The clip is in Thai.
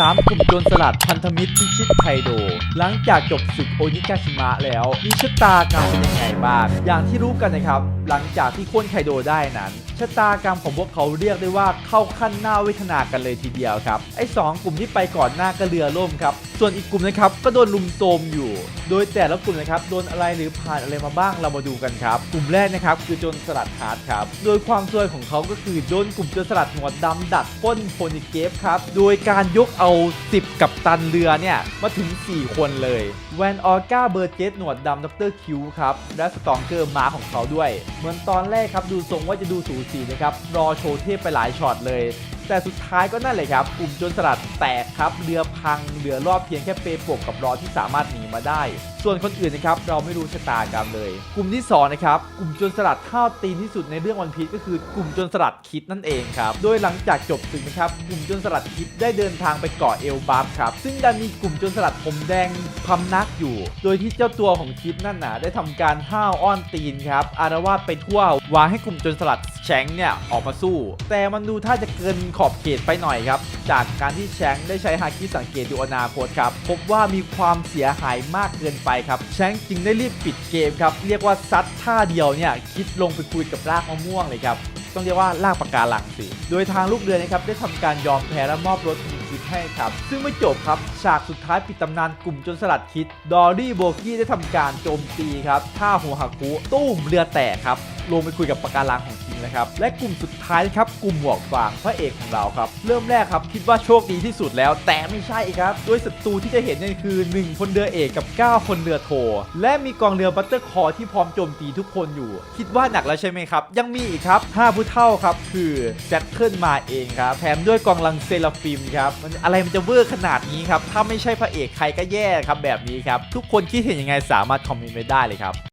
สามกลุ่มโจรสลัดพันธมิตรพิชิตไคโด หลังจากจบศึกโอนิกาชิมะแล้ว มีชะตากรรมเป็นยังไงบ้าง อย่างที่รู้กันนะครับ หลังจากที่โค้นไคโดได้นั้นชะตากรรมของพวกเขาเรียกได้ว่าเข้าขั้นหน้าเวทนากันเลยทีเดียวครับไอ้สองกลุ่มที่ไปก่อนหน้าก็เรือล่มครับส่วนอีกกลุ่มนะครับก็โดนลุมโทมอยู่ โดยแต่ละกลุ่มนะครับโดนอะไรหรือผ่านอะไรมาบ้างเรามาดูกันครับ กลุ่มแรกนะครับคือโจรสลัดฮาร์ดครับโดยความซวยของเขาก็คือโดนกลุ่มโจรสลัดหัวดำดักป้นโพนิเกฟครับโดยการยกเอา 10 กับตันเรือเนี่ยมาถึง 4 คนเลยแวนออก้าเบอร์เจสหนวดดำดรคิวครับและสตองเกอร์ม้าของเขาด้วยเหมือนตอนแรกครับดูทรงว่าจะดูสูสีนะครับรอโชว์เทพไปหลายช็อตเลย แต่สุดท้ายก็นั่นเลยครับกลุ่มจนสลัดแตกครับเรือพังเหลือรอบเพียงแค่เปโปกกับรอที่สามารถหนีมาได้ส่วนคนอื่นนะครับเราไม่รู้ชะตากรรมเลย กลุ่มที่2นะครับกลุ่มจรสลัดข้าวตีนที่สุดในเรื่องวันพีชก็คือกลุ่มจรสลัดคิดนั่นเองครับโดยหลังจากจบศึกนะครับกลุ่มจรสลัดคิดได้เดินทางไปเกาะเอลบัฟครับซึ่งดันมีกลุ่มจรสลัดผมแดงพำนักอยู่ โดยที่เจ้าตัวของคิดนั่นน่ะได้ทำการห้าวอ้อนตีนครับอารวาสไปทั่ววางให้กลุ่มจรสลัดแชงเนี่ยออกมาสู้ แต่มันดูถ้าจะเกินขอบเขตไปหน่อยครับ จากการที่แชงได้ใช้ฮาคิสังเกตดูอนาคตครับ พบว่ามีความเสียหายมากเกินไปครับแชงจึงได้รีบปิดเกมครับ เรียกว่าซัดท่าเดียวเนี่ยคิดลงไปคุยกับรากมะม่วงเลยครับ ต้องเรียกว่าลากปากกาหลังสิ โดยทางลูกเรือนะครับได้ทำการยอมแพ้และมอบรถคิด ให้ครับ ซึ่งไม่จบครับ ฉากสุดท้ายปิดตำนานกลุ่มจนสลัดคิด ดอรี่โบกี้ได้ทำการโจมตีครับท่าหัวหักคุตู้มเรือแตกครับลงไปคุยกับปากการังของทีมนะครับ และกลุ่มสุดท้ายนะครับ กลุ่มหมวกฟางพระเอกของเราครับ เริ่มแรกครับ คิดว่าโชคดีที่สุดแล้ว แต่ไม่ใช่ครับ โดยศัตรูที่จะเห็นเนี่ยคือ 1 คนเรือเอกกับ 9 คนเรือโท และมีกองเรือบัตเตอร์คอร์ที่พร้อมโจมตีทุกคนอยู่ คิดว่าหนักแล้วใช่ไหมครับ ยังมีอีกครับ5ผู้เท่าครับ คือแจ็คเกิลมาเองครับ แถมด้วยกองลังเซราฟิมครับมันอะไรมันจะเวอร์ขนาดนี้ครับ ถ้าไม่ใช่พระเอกใครก็แย่ครับแบบนี้ครับ ทุกคนคิดเห็นยังไงสามารถคอมเมนต์ไว้ได้เลยครับ